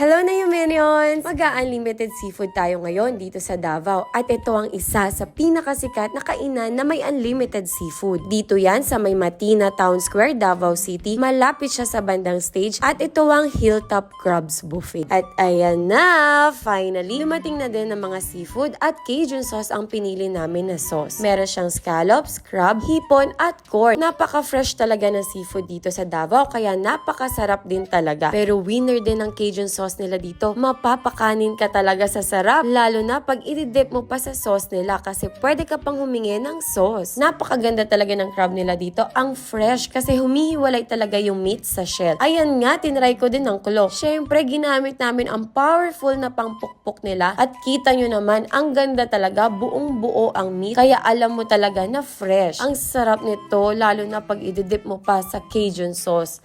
Hello na yung minions! Mag-unlimited seafood tayo ngayon dito sa Davao at ito ang isa sa pinakasikat na kainan na may unlimited seafood. Dito yan sa may Matina Town Square, Davao City. Malapit siya sa bandang stage at ito ang Hilltop Crabs Buffet. At ayan na! Finally, dumating na din ng mga seafood at Cajun sauce ang pinili namin na sauce. Meron siyang scallops, crab, hipon at corn. Napaka-fresh talaga ng seafood dito sa Davao kaya napakasarap din talaga. Pero winner din ng Cajun sauce nila dito. Mapapakanin ka talaga sa sarap. Lalo na pag i-dip mo pa sa sauce nila kasi pwede ka pang humingi ng sauce. Napakaganda talaga ng crab nila dito. Ang fresh kasi humihiwalay talaga yung meat sa shell. Ayan nga, tinry ko din ng kulo. Siyempre, ginamit namin ang powerful na pangpukpok nila at kita nyo naman, ang ganda talaga, buong buo ang meat. Kaya alam mo talaga na fresh. Ang sarap nito, lalo na pag i-dip mo pa sa Cajun sauce.